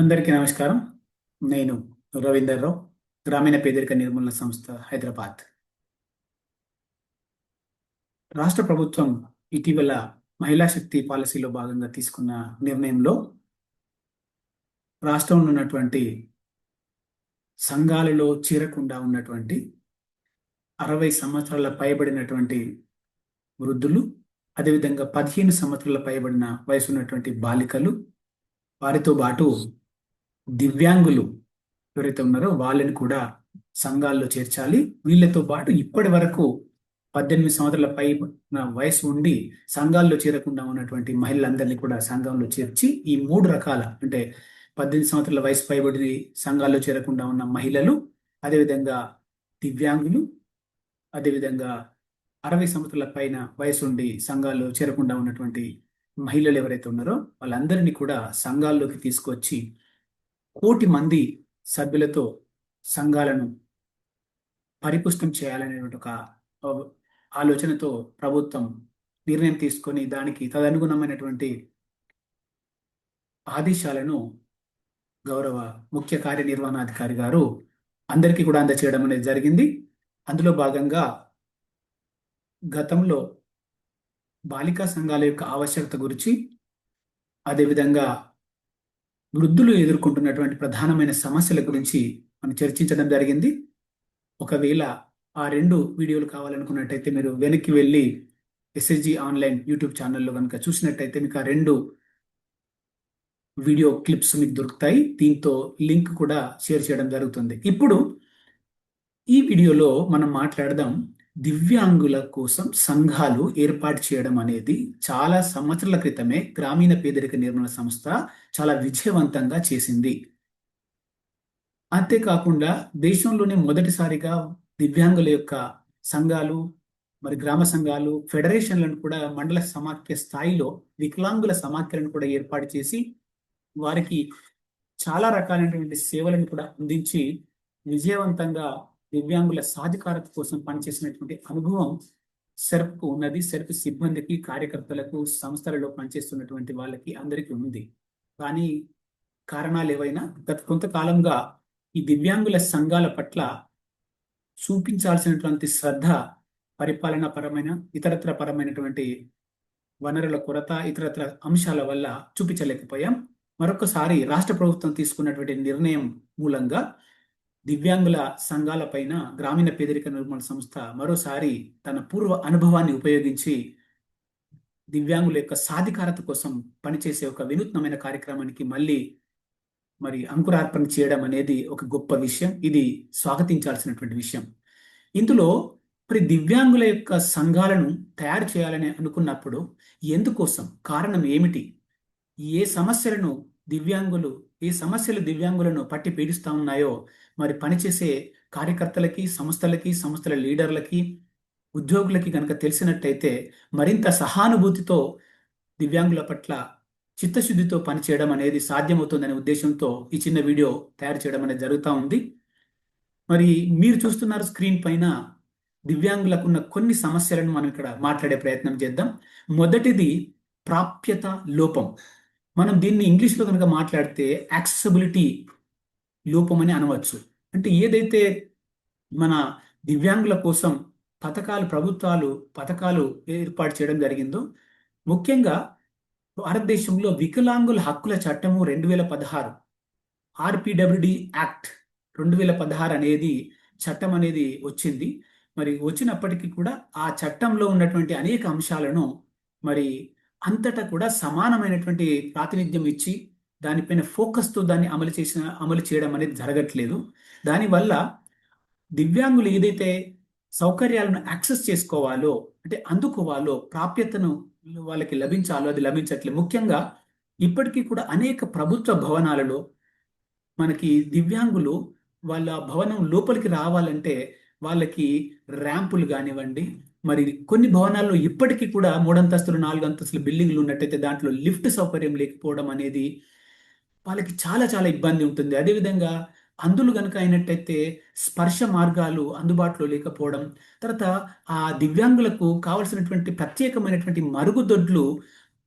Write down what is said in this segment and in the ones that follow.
అందరికీ నమస్కారం. నేను రవీందర్ రావు గ్రామీణ పేదరిక నిర్మూలన సంస్థ హైదరాబాద్. రాష్ట్ర ప్రభుత్వం ఇటీవల మహిళా శక్తి పాలసీలో భాగంగా తీసుకున్న నిర్ణయంలో రాష్ట్రంలో ఉన్నటువంటి సంఘాలలో చేరకుండా ఉన్నటువంటి అరవై సంవత్సరాల పైబడినటువంటి వృద్ధులు అదేవిధంగా పదిహేను సంవత్సరాల పైబడిన వయసు ఉన్నటువంటి బాలికలు వారితో పాటు దివ్యాంగులు ఎవరైతే ఉన్నారో వాళ్ళని కూడా సంఘాల్లో చేర్చాలి. వీళ్ళతో పాటు ఇప్పటి వరకు పద్దెనిమిది సంవత్సరాల పై వయసు ఉండి సంఘాల్లో చేరకుండా ఉన్నటువంటి మహిళలందరినీ కూడా సంఘంలో చేర్చి ఈ మూడు రకాల అంటే పద్దెనిమిది సంవత్సరాల వయసు పైబడి సంఘాల్లో చేరకుండా ఉన్న మహిళలు అదేవిధంగా దివ్యాంగులు అదేవిధంగా అరవై సంవత్సరాల పైన వయసు ఉండి సంఘాల్లో చేరకుండా ఉన్నటువంటి మహిళలు ఎవరైతే ఉన్నారో వాళ్ళందరినీ కూడా సంఘాల్లోకి తీసుకొచ్చి కోటి మంది సభ్యులతో సంఘాలను పరిపుష్టం చేయాలనేటువంటి ఒక ఆలోచనతో ప్రభుత్వం నిర్ణయం తీసుకొని దానికి తదనుగుణమైనటువంటి ఆదేశాలను గౌరవ ముఖ్య కార్యనిర్వహణాధికారి గారు అందరికీ కూడా అందచేయడం అనేది జరిగింది. అందులో భాగంగా గతంలో బాలికా సంఘాల యొక్క ఆవశ్యకత గురించి అదేవిధంగా వృద్ధులు ఎదుర్కొంటున్నటువంటి ప్రధానమైన సమస్యల గురించి మనం చర్చించడం జరిగింది. ఒకవేళ ఆ రెండు వీడియోలు కావాలనుకున్నట్టయితే మీరు వెనక్కి వెళ్ళి ఎస్ఎస్జి ఆన్లైన్ యూట్యూబ్ ఛానల్లో కనుక చూసినట్టయితే మీకు ఆ రెండు వీడియో క్లిప్స్ మీకు దొరుకుతాయి. దీంతో లింక్ కూడా షేర్ చేయడం జరుగుతుంది. ఇప్పుడు ఈ వీడియోలో మనం మాట్లాడదాం దివ్యాంగుల కోసం సంఘాలు ఏర్పాటు చేయడం అనేది చాలా సంవత్సరాల క్రితమే గ్రామీణ పేదరిక నిర్మాణ సంస్థ చాలా విజయవంతంగా చేసింది. అంతేకాకుండా దేశంలోనే మొదటిసారిగా దివ్యాంగుల యొక్క సంఘాలు మరి గ్రామ సంఘాలు ఫెడరేషన్లను కూడా మండల సమాఖ్య స్థాయిలో వికలాంగుల సమాఖ్యలను కూడా ఏర్పాటు చేసి వారికి చాలా రకాలైనటువంటి సేవలను కూడా అందించి విజయవంతంగా దివ్యాంగుల సాధికారత కోసం పనిచేసినటువంటి అనుభవం సెర్ప్కు ఉన్నది. సెర్ప్ సిబ్బందికి కార్యకర్తలకు సంస్థలలో పనిచేస్తున్నటువంటి వాళ్ళకి అందరికీ ఉంది. కానీ కారణాలు ఏవైనా? గత కొంతకాలంగా ఈ దివ్యాంగుల సంఘాల పట్ల చూపించాల్సినటువంటి శ్రద్ధ పరిపాలన పరమైన ఇతరత్ర పరమైనటువంటి వనరుల కొరత ఇతరత్ర అంశాల వల్ల చూపించలేకపోయాం. మరొకసారి రాష్ట్ర ప్రభుత్వం తీసుకున్నటువంటి నిర్ణయం మూలంగా దివ్యాంగుల సంఘాల పైన గ్రామీణ పేదరిక నిర్మూలన సంస్థ మరోసారి తన పూర్వ అనుభవాన్ని ఉపయోగించి దివ్యాంగుల యొక్క సాధికారత కోసం పనిచేసే ఒక వినూత్నమైన కార్యక్రమానికి మళ్ళీ మరి అంకురార్పణ చేయడం అనేది ఒక గొప్ప విషయం. ఇది స్వాగతించాల్సినటువంటి విషయం. ఇందులో మరి దివ్యాంగుల యొక్క సంఘాలను తయారు చేయాలని అనుకున్నప్పుడు ఎందుకోసం? కారణం ఏమిటి? ఏ సమస్యలను దివ్యాంగులు ఈ సమస్యలు దివ్యాంగులను పట్టి పీడిస్తూ ఉన్నాయో? మరి పనిచేసే కార్యకర్తలకి సంస్థలకి సంస్థల లీడర్లకి ఉద్యోగులకి కనుక తెలిసినట్టయితే మరింత సహానుభూతితో దివ్యాంగుల పట్ల చిత్తశుద్ధితో పనిచేయడం అనేది సాధ్యమవుతుందనే ఉద్దేశంతో ఈ చిన్న వీడియో తయారు చేయడం అనేది జరుగుతూ ఉంది. మరి మీరు చూస్తున్నారు స్క్రీన్ పైన దివ్యాంగులకున్న కొన్ని సమస్యలను మనం ఇక్కడ మాట్లాడే ప్రయత్నం చేద్దాం. మొదటిది ప్రాప్యత లోపం. మనం దీన్ని ఇంగ్లీష్లో కనుక మాట్లాడితే యాక్సెసిబిలిటీ లోపం అని అనవచ్చు. అంటే ఏదైతే మన దివ్యాంగుల కోసం పథకాలు ప్రభుత్వాలు పథకాలు ఏర్పాటు చేయడం జరిగిందో ముఖ్యంగా భారతదేశంలో వికలాంగుల హక్కుల చట్టము రెండు వేల పదహారు ఆర్పిడబ్ల్యూడి యాక్ట్ రెండు వేల పదహారు అనేది చట్టం అనేది వచ్చింది. మరి వచ్చినప్పటికీ కూడా ఆ చట్టంలో ఉన్నటువంటి అనేక అంశాలను మరి అంతటా కూడా సమానమైనటువంటి ప్రాతినిధ్యం ఇచ్చి దానిపైన ఫోకస్తో దాన్ని అమలు చేసిన అమలు చేయడం అనేది జరగట్లేదు. దానివల్ల దివ్యాంగులు ఏదైతే సౌకర్యాలను యాక్సెస్ చేసుకోవాలో అంటే అందుకోవాలో ప్రాప్యతను వాళ్ళకి లభించాలో అది లభించట్లేదు. ముఖ్యంగా ఇప్పటికీ కూడా అనేక ప్రభుత్వ భవనాలలో మనకి దివ్యాంగులు వాళ్ళ భవనం లోపలికి రావాలంటే వాళ్ళకి ర్యాంపులు కానివ్వండి మరి కొన్ని భవనాల్లో ఇప్పటికీ కూడా మూడంతస్తులు నాలుగు అంతస్తులు బిల్డింగ్లు ఉన్నట్టయితే దాంట్లో లిఫ్ట్ సౌకర్యం లేకపోవడం అనేది వాళ్ళకి చాలా చాలా ఇబ్బంది ఉంటుంది. అదేవిధంగా అందులు కనుక అయినట్టయితే స్పర్శ మార్గాలు అందుబాటులో లేకపోవడం తర్వాత ఆ దివ్యాంగులకు కావలసినటువంటి ప్రత్యేకమైనటువంటి మరుగుదొడ్లు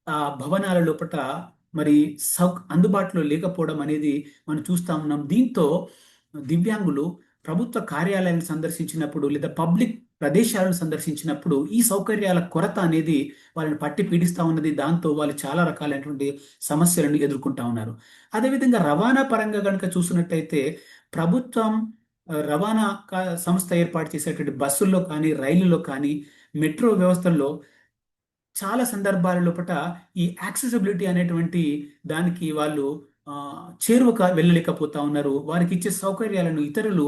ఆ భవనాల లోపల మరి సౌ అందుబాటులో లేకపోవడం అనేది మనం చూస్తా ఉన్నాం. దీంతో దివ్యాంగులు ప్రభుత్వ కార్యాలయాన్ని సందర్శించినప్పుడు లేదా పబ్లిక్ ప్రదేశాలను సందర్శించినప్పుడు ఈ సౌకర్యాల కొరత అనేది వాళ్ళని పట్టి పీడిస్తూ ఉన్నది. దాంతో వాళ్ళు చాలా రకాలైనటువంటి సమస్యలను ఎదుర్కొంటా ఉన్నారు. అదేవిధంగా రవాణా పరంగా కనుక చూసినట్టయితే ప్రభుత్వం రవాణా సంస్థ ఏర్పాటు చేసేటువంటి బస్సుల్లో కానీ రైలుల్లో కానీ మెట్రో వ్యవస్థల్లో చాలా సందర్భాల లోపల ఈ యాక్సెసిబిలిటీ అనేటువంటి దానికి వాళ్ళు చేరువక వెళ్ళలేకపోతా ఉన్నారు. వారికి ఇచ్చే సౌకర్యాలను ఇతరులు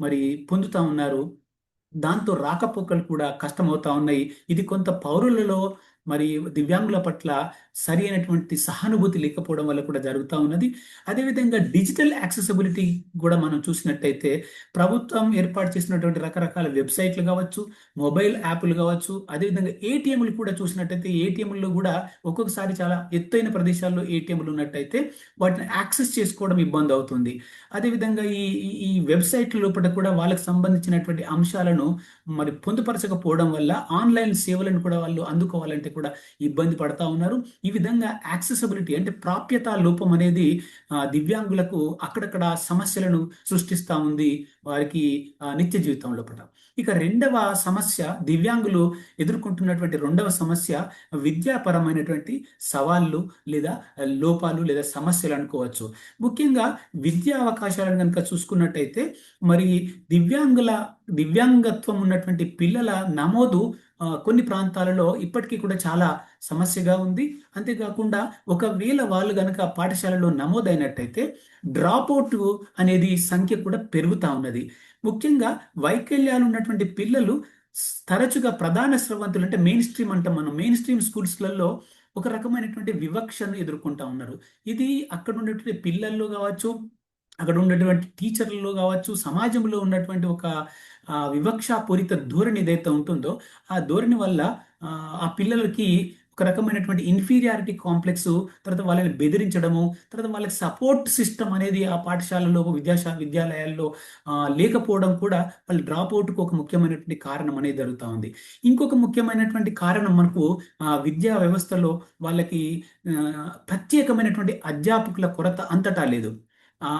మరి పొందుతా ఉన్నారు. దాంతో రాకపోకలు కూడా కష్టమవుతా ఉన్నాయి. ఇది కొంత పౌరులలో మరి దివ్యాంగుల పట్ల సరి అయినటువంటి సహానుభూతి లేకపోవడం వల్ల కూడా జరుగుతూ ఉన్నది. అదేవిధంగా డిజిటల్ యాక్సెసిబిలిటీ కూడా మనం చూసినట్టయితే ప్రభుత్వం ఏర్పాటు చేసినటువంటి రకరకాల వెబ్సైట్లు కావచ్చు మొబైల్ యాప్లు కావచ్చు అదేవిధంగా ఏటీఎంలు కూడా చూసినట్టయితే ఏటీఎంలు కూడా ఒక్కొక్కసారి చాలా ఎత్తైన ప్రదేశాల్లో ఏటీఎంలు ఉన్నట్టయితే వాటిని యాక్సెస్ చేసుకోవడం ఇబ్బంది అవుతుంది. అదేవిధంగా ఈ ఈ- ఈ వెబ్సైట్ల లోపల కూడా వాళ్ళకి సంబంధించినటువంటి అంశాలను మరి పొందుపరచకపోవడం వల్ల ఆన్లైన్ సేవలను కూడా వాళ్ళు అందుకోవాలంటే కూడా ఇబ్బంది పడతా ఉన్నారు. ఈ విధంగా యాక్సెసిబిలిటీ అంటే ప్రాప్యత లోపం అనేది దివ్యాంగులకు అక్కడక్కడ సమస్యలను సృష్టిస్తూ ఉంది వారికి నిత్య జీవితం లోపల. ఇక రెండవ సమస్య దివ్యాంగులు ఎదుర్కొంటున్నటువంటి రెండవ సమస్య విద్యాపరమైనటువంటి సవాళ్ళు లేదా లోపాలు లేదా సమస్యలు అనుకోవచ్చు. ముఖ్యంగా విద్యా అవకాశాలను కనుక చూసుకున్నట్టయితే మరి దివ్యాంగుల దివ్యాంగత్వం ఉన్నటువంటి పిల్లల నమోదు కొన్ని ప్రాంతాలలో ఇప్పటికీ కూడా చాలా సమస్యగా ఉంది. అంతేకాకుండా ఒకవేళ వాళ్ళు గనక పాఠశాలలో నమోదైనట్టయితే డ్రాప్ అవుట్ అనేది సంఖ్య కూడా పెరుగుతూ ఉన్నది. ముఖ్యంగా వైకల్యాలు ఉన్నటువంటి పిల్లలు తరచుగా ప్రధాన స్రవంతులు అంటే మెయిన్ స్ట్రీమ్ అంటాం మనం. మెయిన్ స్ట్రీమ్ స్కూల్స్లలో ఒక రకమైనటువంటి వివక్షను ఎదుర్కొంటా ఉన్నారు. ఇది అక్కడ ఉన్నటువంటి పిల్లల్లో కావచ్చు అక్కడ ఉన్నటువంటి టీచర్లలో కావచ్చు సమాజంలో ఉన్నటువంటి ఒక వివక్షాపూరిత ధోరణి ఏదైతే ఉంటుందో ఆ ధోరణి వల్ల ఆ, పిల్లలకి ఒక రకమైనటువంటి ఇన్ఫీరియారిటీ కాంప్లెక్స్ తర్వాత వాళ్ళని బెదిరించడము తర్వాత వాళ్ళకి సపోర్ట్ సిస్టమ్ అనేది ఆ పాఠశాలలో విద్యాశా విద్యాలయాల్లో లేకపోవడం కూడా వాళ్ళ డ్రాప్ అవుట్కు ఒక ముఖ్యమైనటువంటి కారణం అనేది జరుగుతూ ఉంది. ఇంకొక ముఖ్యమైనటువంటి కారణం మనకు ఆ, విద్యా వ్యవస్థలో వాళ్ళకి ప్రత్యేకమైనటువంటి అధ్యాపకుల కొరత అంతటా లేదు.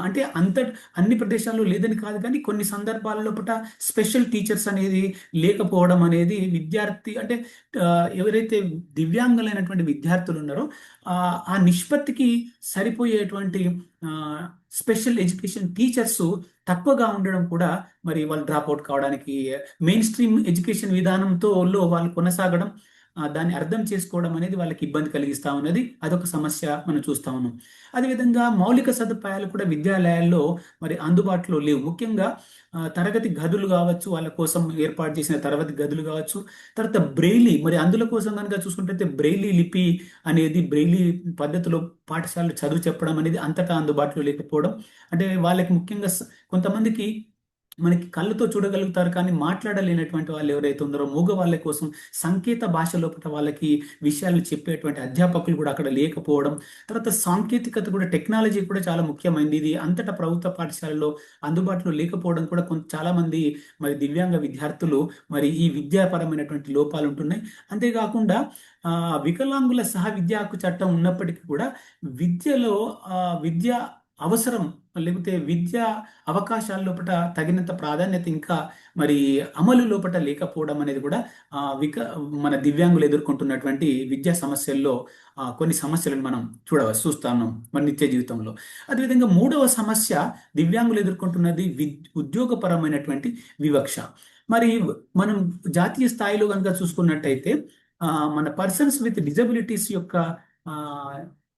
అంటే అంత అన్ని ప్రదేశాల్లో లేదని కాదు కానీ కొన్ని సందర్భాలలో పట స్పెషల్ టీచర్స్ అనేది లేకపోవడం అనేది విద్యార్థి అంటే ఎవరైతే దివ్యాంగులైనటువంటి విద్యార్థులు ఉన్నారో ఆ నిష్పత్తికి సరిపోయేటువంటి స్పెషల్ ఎడ్యుకేషన్ టీచర్స్ తక్కువగా ఉండడం కూడా మరి వాళ్ళు డ్రాప్ అవుట్ కావడానికి మెయిన్ స్ట్రీమ్ ఎడ్యుకేషన్ విధానంతో వాళ్ళు కొనసాగడం దాన్ని అర్థం చేసుకోవడం అనేది వాళ్ళకి ఇబ్బంది కలిగిస్తా ఉన్నది. అదొక సమస్య మనం చూస్తా ఉన్నాం. అదేవిధంగా మౌలిక సదుపాయాలు కూడా విద్యాలయాల్లో మరి అందుబాటులో లేవు. ముఖ్యంగా తరగతి గదులు కావచ్చు వాళ్ళ కోసం ఏర్పాటు చేసిన తరగతి గదులు కావచ్చు తర్వాత బ్రెయిలీ మరి అందులో కోసం కనుక చూసుకుంటే బ్రెయిలీ లిపి అనేది బ్రెయిలీ పద్ధతిలో పాఠశాలలో చదువు చెప్పడం అనేది అంతటా అందుబాటులో లేకపోవడం. అంటే వాళ్ళకి ముఖ్యంగా కొంతమందికి మనకి కళ్ళతో చూడగలుగుతారు కానీ మాట్లాడలేనటువంటి వాళ్ళు ఎవరైతే ఉన్నారో మూగ వాళ్ళ కోసం సంకేత భాష లోపల వాళ్ళకి విషయాలు చెప్పేటువంటి అధ్యాపకులు కూడా అక్కడ లేకపోవడం తర్వాత సాంకేతికత కూడా టెక్నాలజీ కూడా చాలా ముఖ్యమైనది ఇది అంతటా ప్రభుత్వ పాఠశాలలో అందుబాటులో లేకపోవడం కూడా కొంత చాలా మంది మరి దివ్యాంగ విద్యార్థులు మరి ఈ విద్యాపరమైనటువంటి లోపాలు ఉంటున్నాయి. అంతేకాకుండా వికలాంగుల సహ విద్యా హక్కు చట్టం ఉన్నప్పటికీ కూడా విద్యలో విద్య అవసరం లేకపోతే విద్య అవకాశాల లోపల తగినంత ప్రాధాన్యత ఇంకా మరి అమలు లోపల లేకపోవడం అనేది కూడా విక మన దివ్యాంగులు ఎదుర్కొంటున్నటువంటి విద్యా సమస్యల్లో కొన్ని సమస్యలను మనం చూడవచ్చు చూస్తాను మన నిత్య జీవితంలో. అదేవిధంగా మూడవ సమస్య దివ్యాంగులు ఎదుర్కొంటున్నది విద్ ఉద్యోగపరమైనటువంటి వివక్ష. మరి మనం జాతీయ స్థాయిలో కనుక చూసుకున్నట్టయితే మన పర్సన్స్ విత్ డిజబిలిటీస్ యొక్క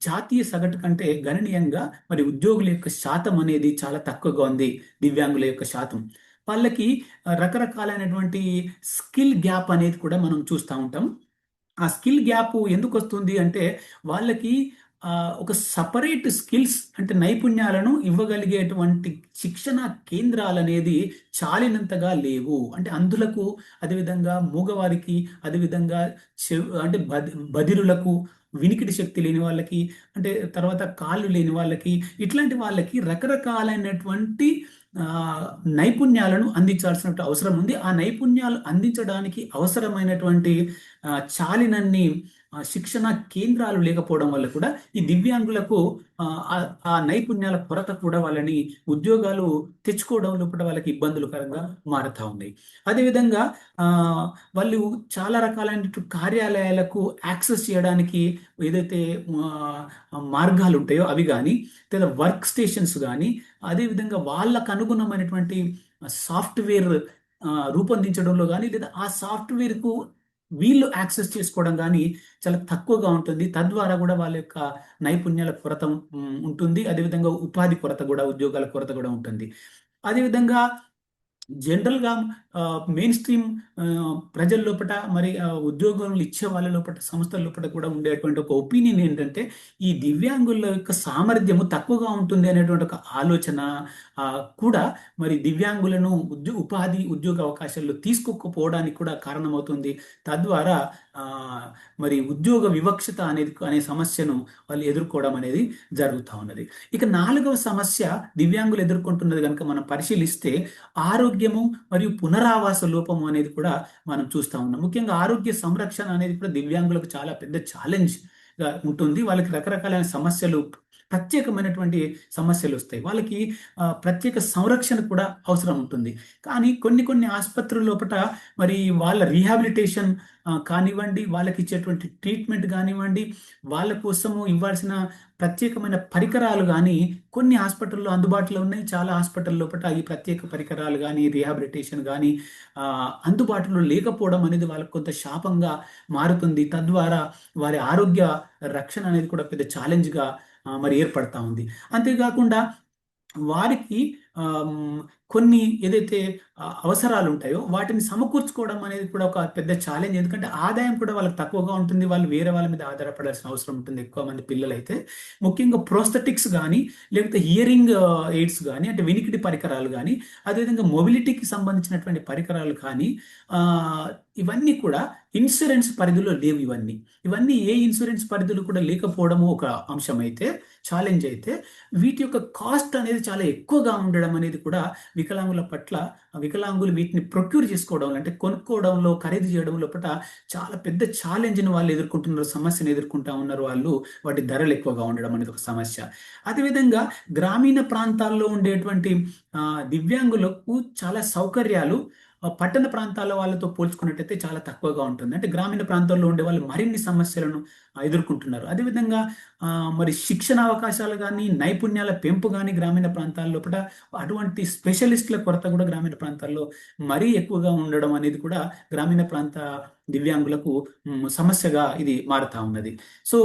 జాతీయ సగటు కంటే గణనీయంగా మరి ఉద్యోగుల యొక్క శాతం అనేది చాలా తక్కువగా ఉంది దివ్యాంగుల యొక్క శాతం. వాళ్ళకి రకరకాలైనటువంటి స్కిల్ గ్యాప్ అనేది కూడా మనం చూస్తూ ఉంటాం. ఆ స్కిల్ గ్యాప్ ఎందుకు వస్తుంది అంటే వాళ్ళకి ఒక సపరేట్ స్కిల్స్ అంటే నైపుణ్యాలను ఇవ్వగలిగేటువంటి శిక్షణ కేంద్రాలు అనేది చాలినంతగా లేవు. అంటే అందులకు అదేవిధంగా మూగవారికి అదేవిధంగా అంటే బదిరులకు వినికిడి శక్తి లేని వాళ్ళకి అంటే తర్వాత కాళ్ళు లేని వాళ్ళకి ఇట్లాంటి వాళ్ళకి రకరకాలైనటువంటి నైపుణ్యాలను అందించాల్సిన అవసరం ఉంది. ఆ నైపుణ్యాలు అందించడానికి అవసరమైనటువంటి చాలినన్ని శిక్షణ కేంద్రాలు లేకపోవడం వల్ల కూడా ఈ దివ్యాంగులకు ఆ, నైపుణ్యాల కొరత కూడా వాళ్ళని ఉద్యోగాలు తెచ్చుకోవడం లోపల వాళ్ళకి ఇబ్బందులకరంగా మారుతా ఉన్నాయి అదేవిధంగా వాళ్ళు చాలా రకాలైన కార్యాలయాలకు యాక్సెస్ చేయడానికి ఏదైతే మార్గాలు ఉంటాయో అవి కానీ లేదా వర్క్ స్టేషన్స్ కానీ అదేవిధంగా వాళ్ళకు అనుగుణమైనటువంటి సాఫ్ట్వేర్ రూపొందించడంలో కానీ లేదా ఆ సాఫ్ట్వేర్కు వీళ్ళు యాక్సెస్ చేసుకోవడం కానీ చాలా తక్కువగా ఉంటుంది. తద్వారా కూడా వాళ్ళ యొక్క నైపుణ్యాల కొరత ఉంటుంది. అదేవిధంగా ఉపాధి కొరత కూడా ఉద్యోగాల కొరత కూడా ఉంటుంది. అదేవిధంగా జనరల్గా మెయిన్ స్ట్రీమ్ ప్రజల లోపల మరి ఉద్యోగులు ఇచ్చే వాళ్ళ లోపల సంస్థల లోపల కూడా ఉండేటువంటి ఒక ఒపీనియన్ ఏంటంటే ఈ దివ్యాంగుల యొక్క సామర్థ్యము తక్కువగా ఉంటుంది అనేటువంటి ఒక ఆలోచన కూడా మరి దివ్యాంగులను ఉద్యో ఉపాధి ఉద్యోగ అవకాశాల్లో తీసుకోకపోవడానికి కూడా కారణమవుతుంది. తద్వారా మరి ఉద్యోగ వివక్షత అనేది అనే సమస్యను వాళ్ళు ఎదుర్కోవడం అనేది జరుగుతూ ఉన్నది. ఇక నాలుగవ సమస్య దివ్యాంగులు ఎదుర్కొంటున్నది కనుక మనం పరిశీలిస్తే ఆరోగ్యము మరియు పునరావాస లోపము అనేది కూడా మనం చూస్తూ ఉన్నాం. ముఖ్యంగా ఆరోగ్య సంరక్షణ అనేది కూడా దివ్యాంగులకు చాలా పెద్ద ఛాలెంజ్ ఉంటుంది. వాళ్ళకి రకరకాలైన సమస్యలు ప్రత్యేకమైనటువంటి సమస్యలు వస్తాయి వాళ్ళకి ప్రత్యేక సంరక్షణ కూడా అవసరం ఉంటుంది. కానీ కొన్ని కొన్ని ఆసుపత్రుల లోపల మరి వాళ్ళ రీహాబిలిటేషన్ కానివ్వండి వాళ్ళకి ఇచ్చేటువంటి ట్రీట్మెంట్ కానివ్వండి వాళ్ళ కోసము ఇవ్వాల్సిన ప్రత్యేకమైన పరికరాలు కానీ కొన్ని హాస్పిటల్లో అందుబాటులో ఉన్నాయి. చాలా హాస్పిటల్ లోపల ఈ ప్రత్యేక పరికరాలు కానీ రీహాబిలిటేషన్ కానీ అందుబాటులో లేకపోవడం అనేది వాళ్ళకు కొంత శాపంగా మారుతుంది. తద్వారా వారి ఆరోగ్య రక్షణ అనేది కూడా పెద్ద ఛాలెంజ్గా మరి ఏర్పడతా ఉంది. అంతేకాకుండా వారికి కొన్ని ఏదైతే అవసరాలు ఉంటాయో వాటిని సమకూర్చుకోవడం అనేది కూడా ఒక పెద్ద ఛాలెంజ్ ఎందుకంటే ఆదాయం కూడా వాళ్ళకి తక్కువగా ఉంటుంది. వాళ్ళు వేరే వాళ్ళ మీద ఆధారపడాల్సిన అవసరం ఉంటుంది. ఎక్కువ మంది పిల్లలైతే ముఖ్యంగా ప్రోస్థెటిక్స్ కానీ లేకపోతే హియరింగ్ ఎయిడ్స్ కానీ అంటే వినికిడి పరికరాలు కానీ అదేవిధంగా మొబిలిటీకి సంబంధించినటువంటి పరికరాలు కానీ ఇవన్నీ కూడా ఇన్సూరెన్స్ పరిధిలో లేవు ఇవన్నీ. ఇవన్నీ ఏ ఇన్సూరెన్స్ పరిధిలో కూడా లేకపోవడము ఒక అంశం అయితే ఛాలెంజ్ అయితే వీటి యొక్క కాస్ట్ అనేది చాలా ఎక్కువగా ఉండడం అనేది కూడా వికలాంగుల పట్ల వికలాంగులు వీటిని ప్రొక్యూర్ చేసుకోవడం అంటే కొనుక్కోవడంలో ఖరీదు చేయడం లోపల చాలా పెద్ద ఛాలెంజ్ని వాళ్ళు ఎదుర్కొంటున్నారు సమస్యను ఎదుర్కొంటా ఉన్నారు వాళ్ళు. వాటి ధరలు ఎక్కువగా ఉండడం అనేది ఒక సమస్య. అదేవిధంగా గ్రామీణ ప్రాంతాల్లో ఉండేటువంటి దివ్యాంగులకు చాలా సౌకర్యాలు పట్టణ ప్రాంతాల వాళ్ళతో పోల్చుకున్నట్టయితే చాలా తక్కువగా ఉంటుంది. అంటే గ్రామీణ ప్రాంతాల్లో ఉండే వాళ్ళు మరిన్ని సమస్యలను ఎదుర్కొంటున్నారు. అదేవిధంగా మరి శిక్షణ అవకాశాలు కానీ నైపుణ్యాల పెంపు కానీ గ్రామీణ ప్రాంతాల లోపల అటువంటి స్పెషలిస్టుల కొరత కూడా గ్రామీణ ప్రాంతాల్లో మరీ ఎక్కువగా ఉండడం అనేది కూడా గ్రామీణ ప్రాంత దివ్యాంగులకు సమస్యగా ఇది మారుతా ఉన్నది. సో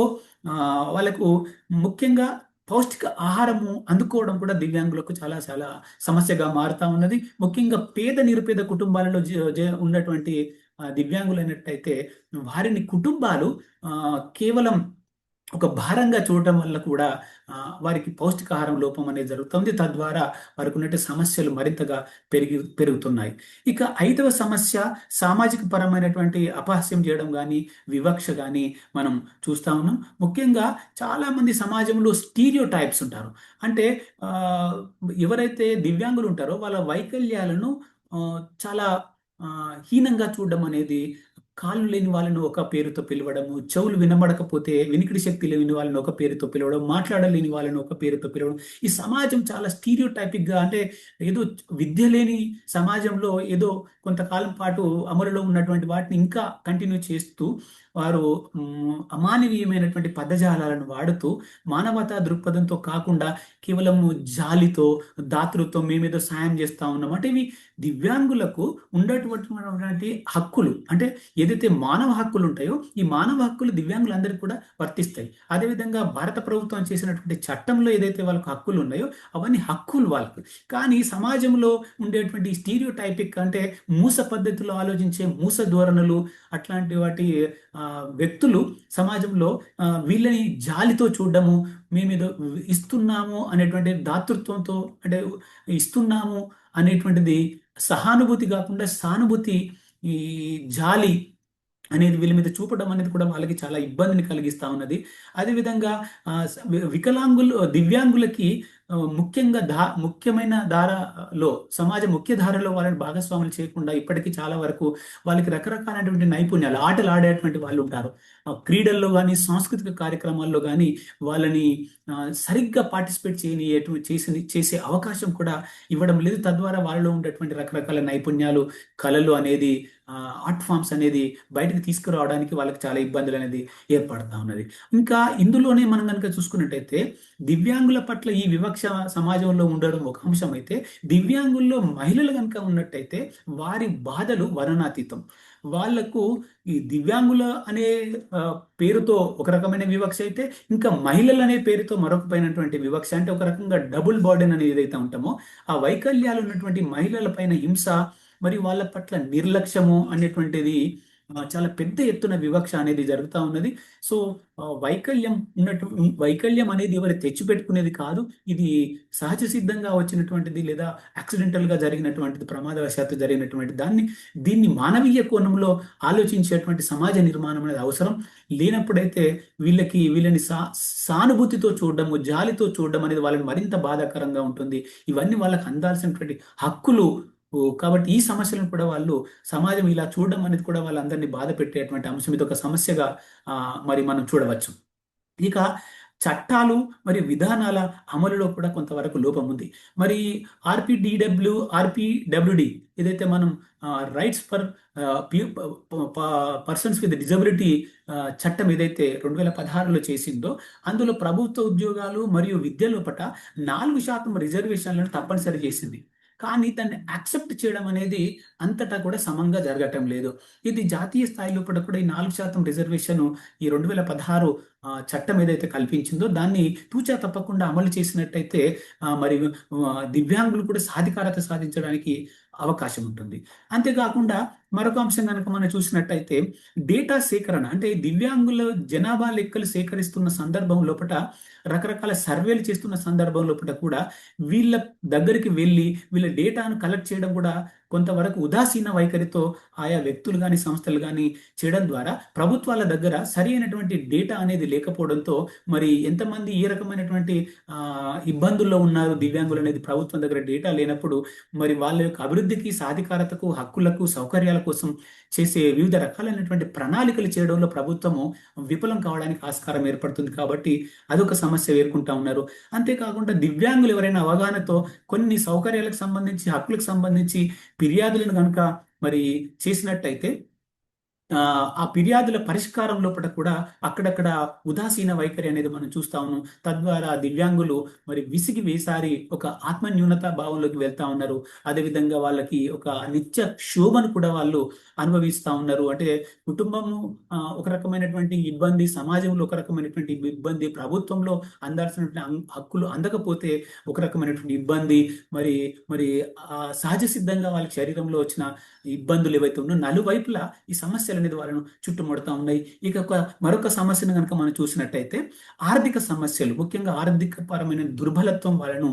వాళ్ళకు ముఖ్యంగా పౌష్టిక ఆహారము అందుకోవడం కూడా దివ్యాంగులకు చాలా చాలా సమస్యగా మారుతా ఉన్నది. ముఖ్యంగా పేద నిరుపేద కుటుంబాలలో జ- ఉన్నటువంటి దివ్యాంగులైనట్టయితే వారిని కుటుంబాలు కేవలం ఒక భారంగా చూడటం వల్ల కూడా వారికి పౌష్టికాహారం లోపం అనేది జరుగుతుంది. తద్వారా వారికి ఉన్నట్టు సమస్యలు మరింతగా పెరిగి పెరుగుతున్నాయి. ఇక ఐదవ సమస్య సామాజిక పరమైనటువంటి అపహాస్యం చేయడం కానీ వివక్ష కానీ మనం చూస్తా ఉన్నాం. ముఖ్యంగా చాలామంది సమాజంలో స్టీరియో టైప్స్ ఉంటారు. అంటే ఎవరైతే దివ్యాంగులు ఉంటారో వాళ్ళ వైకల్యాలను చాలా హీనంగా చూడడం అనేది కాళ్ళు లేని వాళ్ళను ఒక పేరుతో పిలవడము చెవులు వినబడకపోతే వినికిడి శక్తి లేని వాళ్ళని ఒక పేరుతో పిలవడం మాట్లాడలేని వాళ్ళని ఒక పేరుతో పిలవడం. ఈ సమాజం చాలా స్టీరియో గా అంటే ఏదో విద్య లేని సమాజంలో ఏదో కొంతకాలం పాటు అమలులో ఉన్నటువంటి వాటిని ఇంకా కంటిన్యూ చేస్తూ వారు అమానవీయమైనటువంటి పదజాలాలను వాడుతూ మానవతా దృక్పథంతో కాకుండా కేవలం జాలితో దాతృత్వం మేమేదో సాయం చేస్తా ఉన్నాం. అంటే ఇవి దివ్యాంగులకు ఉండేటువంటి హక్కులు. అంటే ఏదైతే మానవ హక్కులు ఉంటాయో ఈ మానవ హక్కులు దివ్యాంగులందరికీ కూడా వర్తిస్తాయి. అదేవిధంగా భారత ప్రభుత్వం చేసినటువంటి చట్టంలో ఏదైతే వాళ్ళకు హక్కులు ఉన్నాయో అవన్నీ హక్కులు వాళ్ళకు. కానీ సమాజంలో ఉండేటువంటి స్టీరియో టైపిక్ అంటే మూస పద్ధతిలో ఆలోచించే మూస ధోరణులు అట్లాంటి వాటి వ్యక్తులు సమాజంలో వీళ్ళని జాలితో చూడడము మేమేదో ఇస్తున్నాము అనేటువంటి దాతృత్వంతో అంటే ఇస్తున్నాము అనేటువంటిది సహానుభూతి కాకుండా సానుభూతి ఈ జాలి అనేది వీళ్ళ మీద చూపడం అనేది కూడా వాళ్ళకి చాలా ఇబ్బందిని కలిగిస్తూ ఉన్నది. అదేవిధంగా వికలాంగులు దివ్యాంగులకి ముఖ్యంగా దా ముఖ్యమైన ధారలో సమాజ ముఖ్య ధారలో వాళ్ళని భాగస్వాములు చేయకుండా ఇప్పటికీ చాలా వరకు వాళ్ళకి రకరకాలైనటువంటి నైపుణ్యాలు ఆటలు ఆడేటువంటి వాళ్ళు ఉంటారు. క్రీడల్లో కానీ సాంస్కృతిక కార్యక్రమాల్లో కానీ వాళ్ళని సరిగ్గా పార్టిసిపేట్ చేయని చేసి చేసే అవకాశం కూడా ఇవ్వడం లేదు. తద్వారా వాళ్ళలో ఉండేటువంటి రకరకాల నైపుణ్యాలు కళలు అనేది ఆర్ట్ ఫామ్స్ అనేది బయటకు తీసుకురావడానికి వాళ్ళకి చాలా ఇబ్బందులు అనేది ఏర్పడతా ఉన్నది. ఇంకా ఇందులోనే మనం కనుక చూసుకున్నట్టయితే దివ్యాంగుల పట్ల ఈ వివక్ష సమాజంలో ఉండడం ఒక అంశం అయితే దివ్యాంగుల్లో మహిళలు కనుక ఉన్నట్టయితే వారి బాధలు వర్ణనాతీతం వాళ్ళకు ఈ దివ్యాంగుల అనే పేరుతో ఒక రకమైన వివక్ష అయితే ఇంకా మహిళలు అనే పేరుతో మరొక పైనటువంటి వివక్ష అంటే ఒక రకంగా డబుల్ బర్డెన్ అనేది ఏదైతే ఉంటామో ఆ వైకల్యాలు ఉన్నటువంటి మహిళల పైన హింస మరి వాళ్ళ పట్ల నిర్లక్ష్యము అనేటువంటిది చాలా పెద్ద ఎత్తున వివక్ష అనేది జరుగుతూ ఉన్నది. సో వైకల్యం ఉన్నట్టు వైకల్యం అనేది ఎవరు తెచ్చిపెట్టుకునేది కాదు. ఇది సహజ సిద్ధంగా వచ్చినటువంటిది లేదా యాక్సిడెంటల్గా జరిగినటువంటిది ప్రమాదవశాత్తు జరిగినటువంటి దాన్ని దీన్ని మానవీయ కోణంలో ఆలోచించేటువంటి సమాజ నిర్మాణం అనేది అవసరం. లేనప్పుడైతే వీళ్ళకి వీళ్ళని సా సానుభూతితో చూడడము జాలితో చూడడం అనేది వాళ్ళని మరింత బాధాకరంగా ఉంటుంది. ఇవన్నీ వాళ్ళకి అందాల్సినటువంటి హక్కులు కాబట్టి ఈ సమస్యలను కూడా వాళ్ళు సమాజం ఇలా చూడడం అనేది కూడా వాళ్ళందరినీ బాధ పెట్టేటువంటి అంశం. ఇది ఒక సమస్యగా మరి మనం చూడవచ్చు. ఇక చట్టాలు మరియు విధానాల అమలులో కూడా కొంతవరకు లోపం ఉంది. మరి ఆర్పిడిడబ్ల్యూ ఆర్పిడబ్ల్యూడి ఏదైతే మనం rights for persons with disability చట్టం ఏదైతే రెండు వేల పదహారులో చేసిందో అందులో ప్రభుత్వ ఉద్యోగాలు మరియు విద్య లోపట నాలుగు శాతం రిజర్వేషన్లను తప్పనిసరి చేసింది. కానీ దాన్ని యాక్సెప్ట్ చేయడం అనేది అంతటా కూడా సమంగా జరగటం లేదు. ఇది జాతీయ స్థాయిలో లోపల కూడా ఈ నాలుగు శాతం రిజర్వేషన్ ఈ రెండు వేల పదహారు చట్టం ఏదైతే కల్పించిందో దాన్ని తూచా తప్పకుండా అమలు చేసినట్టయితే మరి దివ్యాంగులు కూడా సాధికారత సాధించడానికి అవకాశం ఉంటుంది అంతేకాకుండా మరొక అంశం కనుక మనం చూసినట్టయితే డేటా సేకరణ అంటే దివ్యాంగుల జనాభా లెక్కలు సేకరిస్తున్న సందర్భం లోపల రకరకాల సర్వేలు చేస్తున్న సందర్భం లోపల కూడా వీళ్ళ దగ్గరికి వెళ్ళి వీళ్ళ డేటాను కలెక్ట్ చేయడం కూడా కొంతవరకు ఉదాసీన వైఖరితో ఆయా వ్యక్తులు కానీ సంస్థలు కానీ చేయడం ద్వారా ప్రభుత్వాల దగ్గర సరి అయినటువంటి డేటా అనేది లేకపోవడంతో మరి ఎంతమంది ఏ రకమైనటువంటి ఇబ్బందుల్లో ఉన్నారు దివ్యాంగులు అనేది ప్రభుత్వం దగ్గర డేటా లేనప్పుడు మరి వాళ్ళ యొక్క అభివృద్ధికి సాధికారతకు హక్కులకు సౌకర్యాల కోసం చేసే వివిధ రకాలైనటువంటి ప్రణాళికలు చేయడంలో ప్రభుత్వము విఫలం కావడానికి ఆస్కారం ఏర్పడుతుంది కాబట్టి అదొక సమస్య ఎదుర్కొంటా ఉన్నారు. అంతేకాకుండా దివ్యాంగులు ఎవరైనా అవగాహనతో కొన్ని సౌకర్యాలకు సంబంధించి హక్కులకు సంబంధించి ఫిర్యాదులను కనుక మరి చేసినట్టయితే ఆ ఆ ఫిర్యాదుల పరిష్కారం లోపల కూడా అక్కడక్కడ ఉదాసీన వైఖరి అనేది మనం చూస్తా ఉన్నాం. తద్వారా దివ్యాంగులు మరి విసిగి వేసారి ఒక ఆత్మ న్యూనత భావంలోకి వెళ్తా ఉన్నారు. అదేవిధంగా వాళ్ళకి ఒక నిత్య శోభను కూడా వాళ్ళు అనుభవిస్తా ఉన్నారు. అంటే కుటుంబము ఒక రకమైనటువంటి ఇబ్బంది సమాజంలో ఒక రకమైనటువంటి ఇబ్బంది ప్రభుత్వంలో అందాల్సినటువంటి హక్కులు అందకపోతే ఒక రకమైనటువంటి ఇబ్బంది మరి మరి ఆ సహజ సిద్ధంగా వాళ్ళ శరీరంలో వచ్చిన ఇబ్బందులు ఏవైతే ఉన్నాయో నలువైపులా ఈ సమస్యలు అనేది వారిని చుట్టుముడతా ఉన్నాయి. ఇక మరొక సమస్యను కనుక మనం చూసినట్టయితే ఆర్థిక సమస్యలు ముఖ్యంగా ఆర్థిక పరమైన దుర్బలత్వం వాళ్ళను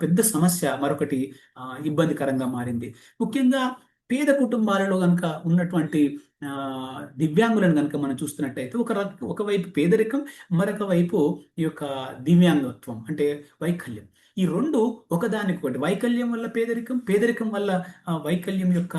పెద్ద సమస్య మరొకటి ఆ, ఇబ్బందికరంగా మారింది. ముఖ్యంగా పేద కుటుంబాలలో కనుక ఉన్నటువంటి ఆ, దివ్యాంగులను కనుక మనం చూస్తున్నట్టయితే ఒక ఒకవైపు పేదరికం మరొక వైపు ఈ యొక్క దివ్యాంగత్వం అంటే వైకల్యం. ఈ రెండు ఒకదానికొకటి వైకల్యం వల్ల పేదరికం పేదరికం వల్ల వైకల్యం యొక్క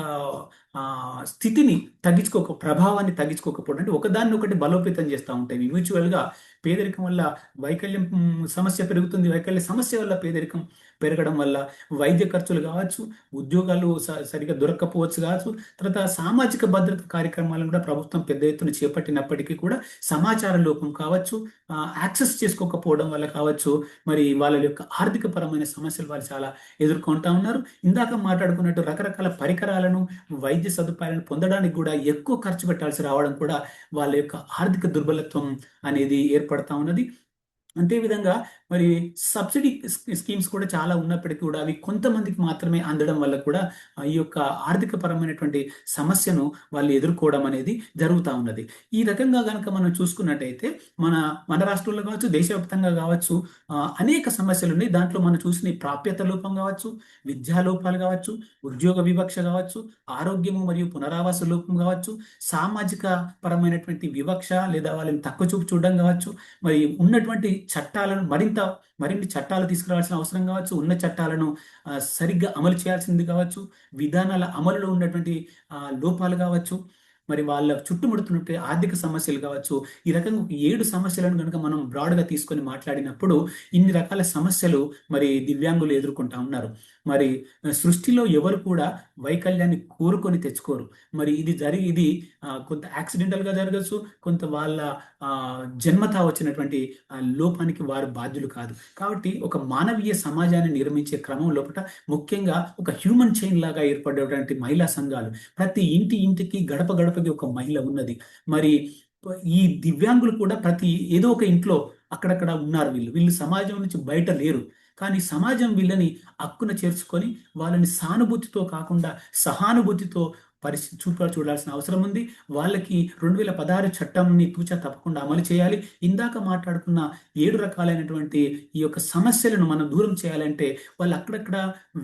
స్థితిని తగ్గించుకోక ప్రభావాన్ని తగ్గించుకోకపోవడం అంటే ఒకదాన్ని ఒకటి బలోపేతం చేస్తూ ఉంటాయి. మ్యూచువల్గా పేదరికం వల్ల వైకల్యం సమస్య పెరుగుతుంది. వైకల్య సమస్య వల్ల పేదరికం పెరగడం వల్ల వైద్య ఖర్చులు కావచ్చు ఉద్యోగాలు స- సరిగా దొరక్కపోవచ్చు కావచ్చు తర్వాత సామాజిక భద్రత కార్యక్రమాలను కూడా ప్రభుత్వం పెద్ద ఎత్తున చేపట్టినప్పటికీ కూడా సమాచార లోపం కావచ్చు యాక్సెస్ చేసుకోకపోవడం వల్ల కావచ్చు మరి వాళ్ళ యొక్క ఆర్థిక పరమైన సమస్యలు వాళ్ళు చాలా ఎదుర్కొంటా ఉన్నారు. ఇందాక మాట్లాడుకున్నట్టు రకరకాల పరికరాలను వైద్య సదుపాయాలను పొందడానికి కూడా ఎక్కువ ఖర్చు పెట్టాల్సి రావడం కూడా వాళ్ళ యొక్క ఆర్థిక దుర్బలత్వం అనేది ఏర్పడతా ఉన్నది. అంతే విధంగా మరి సబ్సిడీ స్కీమ్స్ కూడా చాలా ఉన్నప్పటికీ కూడా అవి కొంతమందికి మాత్రమే అందడం వల్ల కూడా ఈ యొక్క ఆర్థిక పరమైనటువంటి సమస్యను వాళ్ళు ఎదుర్కోవడం అనేది జరుగుతూ ఉన్నది. ఈ రకంగా కనుక మనం చూసుకున్నట్టయితే మన మన రాష్ట్రంలో కావచ్చు దేశవ్యాప్తంగా కావచ్చు అనేక సమస్యలు ఉన్నాయి. దాంట్లో మనం చూసిన ప్రాప్యత లోపం కావచ్చు విద్యా లోపాలు కావచ్చు ఉద్యోగ వివక్ష కావచ్చు ఆరోగ్యము మరియు పునరావాస లోపం కావచ్చు సామాజిక పరమైనటువంటి వివక్ష లేదా వాళ్ళని తక్కువ చూపు చూడడం కావచ్చు మరి ఉన్నటువంటి చట్టాలను మరింత మరిన్ని చట్టాలు తీసుకురావాల్సిన అవసరం కావచ్చు. ఉన్న చట్టాలను సరిగ్గా అమలు చేయాల్సింది కావచ్చు. విధానాల అమలులో ఉన్నటువంటి లోపాలు కావచ్చు. మరి వాళ్ళ చుట్టుముడుతున్నట్టు ఆర్థిక సమస్యలు కావచ్చు. ఈ రకంగా ఏడు సమస్యలను కనుక మనం బ్రాడ్గా తీసుకొని మాట్లాడినప్పుడు ఇన్ని రకాల సమస్యలు మరి దివ్యాంగులు ఎదుర్కొంటా ఉన్నారు. మరి సృష్టిలో ఎవరు కూడా వైకల్యాన్ని కోరుకొని తెచ్చుకోరు. మరి ఇది జరిగి ఇది కొంత యాక్సిడెంటల్గా జరగచ్చు కొంత వాళ్ళ జన్మత జన్మతా వచ్చినటువంటి లోపానికి వారు బాధ్యులు కాదు. కాబట్టి ఒక మానవీయ సమాజాన్ని నిర్మించే క్రమం లోపల ముఖ్యంగా ఒక హ్యూమన్ చైన్ లాగా ఏర్పడేటువంటి మహిళా సంఘాలు. ప్రతి ఇంటి ఇంటికి గడప గడపకి ఒక మహిళ ఉన్నది. మరి ఈ దివ్యాంగులు కూడా ప్రతి ఏదో ఒక ఇంట్లో అక్కడక్కడ ఉన్నారు వీళ్ళు. వీళ్ళు సమాజం నుంచి బయట లేరు. కానీ సమాజం వీళ్ళని అక్కున చేర్చుకొని వాళ్ళని సానుభూతితో కాకుండా సహానుభూతితో పరిస్థితి చూప చూడాల్సిన అవసరం ఉంది. వాళ్ళకి రెండు వేల పదహారు చట్టంని తూచా తప్పకుండా అమలు చేయాలి. ఇందాక మాట్లాడుకున్న ఏడు రకాలైనటువంటి ఈ యొక్క సమస్యలను మనం దూరం చేయాలంటే వాళ్ళు అక్కడక్కడ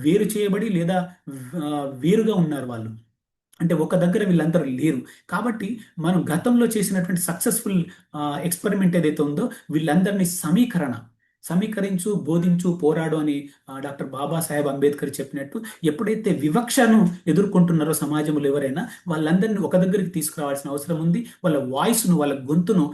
వేరు చేయబడి లేదా వేరుగా ఉన్నారు వాళ్ళు. అంటే ఒక దగ్గర వీళ్ళందరూ లేరు. కాబట్టి మనం గతంలో చేసినటువంటి సక్సెస్ఫుల్ ఎక్స్పెరిమెంట్ ఏదైతే ఉందో వీళ్ళందరినీ సమీకరణ సమీకరించు బోధించు పోరాడు అని డాక్టర్ బాబాసాహెబ్ అంబేద్కర్ చెప్పినట్టు ఎప్పుడైతే వివక్షను ఎదుర్కొంటున్నారో సమాజంలో ఎవరైనా వాళ్ళందరినీ ఒక దగ్గరికి తీసుకురావాల్సిన అవసరం ఉంది. వాళ్ళ వాయిస్ను వాళ్ళ గొంతును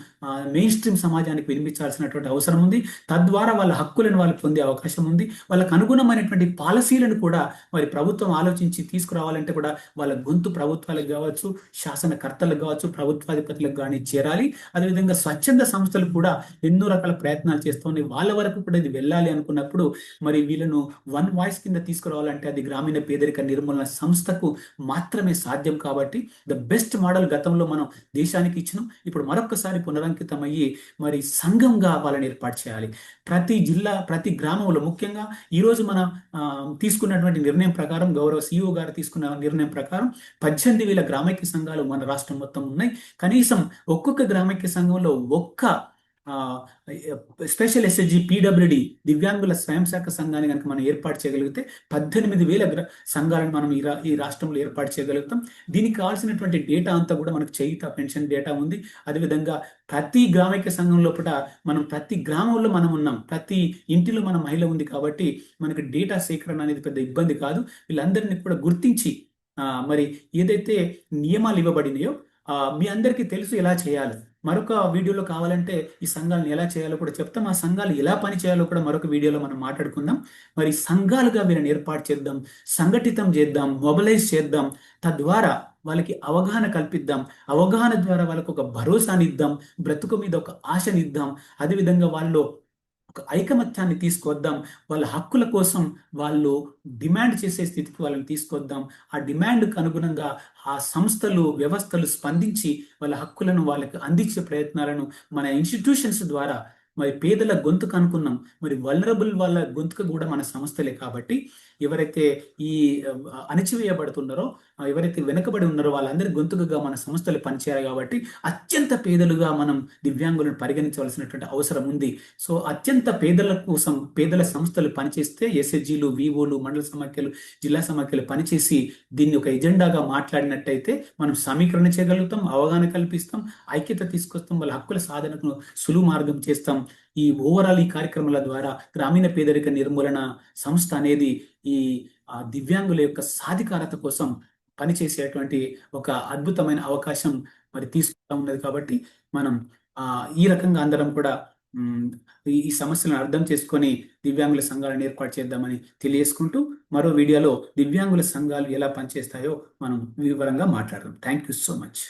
మెయిన్ స్ట్రీమ్ సమాజానికి వినిపించాల్సినటువంటి అవసరం ఉంది. తద్వారా వాళ్ళ హక్కులను వాళ్ళు పొందే అవకాశం ఉంది. వాళ్ళకు అనుగుణమైనటువంటి పాలసీలను కూడా మరి ప్రభుత్వం ఆలోచించి తీసుకురావాలంటే కూడా వాళ్ళ గొంతు ప్రభుత్వాలకు కావచ్చు శాసనకర్తలకు కావచ్చు ప్రభుత్వాధిపతులకు కానీ చేరాలి. అదేవిధంగా స్వచ్ఛంద సంస్థలు కూడా ఎన్నో రకాల ప్రయత్నాలు చేస్తున్నాయి వాళ్ళ వరకు కూడా ఇది వెళ్ళాలి అనుకున్నప్పుడు మరి వీళ్ళను వన్ వాయిస్ కింద తీసుకురావాలంటే అది గ్రామీణ పేదరిక నిర్మూలన సంస్థకు మాత్రమే సాధ్యం కాబట్టి ద బెస్ట్ మోడల్ గతంలో మనం దేశానికి ఇచ్చినాం. ఇప్పుడు మరొకసారి పునరంకితమయ్యి మరి సంఘంగా వాళ్ళని ఏర్పాటు చేయాలి. ప్రతి జిల్లా ప్రతి గ్రామంలో ముఖ్యంగా ఈరోజు మన తీసుకున్నటువంటి నిర్ణయం ప్రకారం గౌరవ సిఇఓ గారు తీసుకున్న నిర్ణయం ప్రకారం పద్దెనిమిది వేల గ్రామైక్య సంఘాలు మన రాష్ట్రం మొత్తం ఉన్నాయి. కనీసం ఒక్కొక్క గ్రామైక్య సంఘంలో ఒక్క స్పెషల్ ఎస్ఎస్జి పీడబ్ల్యూడి దివ్యాంగుల స్వయం శాఖ సంఘాన్ని కనుక మనం ఏర్పాటు చేయగలిగితే పద్దెనిమిది వేల సంఘాలను మనం ఈ రా- ఈ రాష్ట్రంలో ఏర్పాటు చేయగలుగుతాం. దీనికి కావాల్సినటువంటి డేటా అంతా కూడా మనకు చేయిత పెన్షన్ డేటా ఉంది. అదేవిధంగా ప్రతి గ్రామైక్య సంఘం లోపల మనం ప్రతి గ్రామంలో మనం ఉన్నాం. ప్రతి ఇంటిలో మన మహిళ ఉంది కాబట్టి మనకు డేటా సేకరణ అనేది పెద్ద ఇబ్బంది కాదు. వీళ్ళందరినీ కూడా గుర్తించి మరి ఏదైతే నియమాలు ఇవ్వబడినాయో మీ అందరికీ తెలుసు ఎలా చేయాలి. మరొక వీడియోలో కావాలంటే ఈ సంఘాలను ఎలా చేయాలో కూడా చెప్తాం. ఆ సంఘాలు ఎలా పని చేయాలో కూడా మరొక వీడియోలో మనం మాట్లాడుకుందాం. మరి సంఘాలుగా వీళ్ళని ఏర్పాటు చేద్దాం సంఘటితం చేద్దాం మొబలైజ్ చేద్దాం. తద్వారా వాళ్ళకి అవగాహన కల్పిద్దాం. అవగాహన ద్వారా వాళ్ళకు ఒక భరోసాని ఇద్దాం బ్రతుకు మీద ఒక ఆశనిద్దాం. అదేవిధంగా వాళ్ళు ఐకమత్యాన్ని తీసుకొద్దాం. వాళ్ళ హక్కుల కోసం వాళ్ళు డిమాండ్ చేసే స్థితికి వాళ్ళని తీసుకొద్దాం. ఆ డిమాండ్కు అనుగుణంగా ఆ సంస్థలు వ్యవస్థలు స్పందించి వాళ్ళ హక్కులను వాళ్ళకి అందించే ప్రయత్నాలను మన ఇన్స్టిట్యూషన్స్ ద్వారా మరి పేదల గొంతుకు అనుకున్నాం. మరి వల్నరబుల్ వాళ్ళ గొంతుకు కూడా మన సంస్థలే కాబట్టి ఎవరైతే ఈ అణచివేయబడుతున్నారో ఎవరైతే వెనుకబడి ఉన్నారో వాళ్ళందరి గొంతుకుగా మన సంస్థలు పనిచేయాలి కాబట్టి అత్యంత పేదలుగా మనం దివ్యాంగులను పరిగణించవలసినటువంటి అవసరం ఉంది. సో అత్యంత పేదల కోసం పేదల సంస్థలు పనిచేస్తే ఎస్ఎస్జీలు వివోలు మండల సమాఖ్యలు జిల్లా సమాఖ్యలు పనిచేసి దీన్ని ఒక ఎజెండాగా మాట్లాడినట్టయితే మనం సమీకరణ చేయగలుగుతాం అవగాహన కల్పిస్తాం ఐక్యత తీసుకొస్తాం వాళ్ళ హక్కుల సాధనకు సులువు మార్గం చేస్తాం. ఈ ఓవరాల్ ఈ కార్యక్రమాల ద్వారా గ్రామీణ పేదరిక నిర్మూలన సంస్థ అనేది ఈ దివ్యాంగుల యొక్క సాధికారత కోసం పనిచేసేటువంటి ఒక అద్భుతమైన అవకాశం మరి తీసుకుంటా ఉన్నది కాబట్టి మనం ఆ, ఈ రకంగా అందరం కూడా ఈ ఈ సమస్యలను అర్థం చేసుకొని దివ్యాంగుల సంఘాలను ఏర్పాటు చేద్దామని తెలియజేసుకుంటూ మరో వీడియోలో దివ్యాంగుల సంఘాలు ఎలా పనిచేస్తాయో మనం వివరంగా మాట్లాడదాం. Thank you so much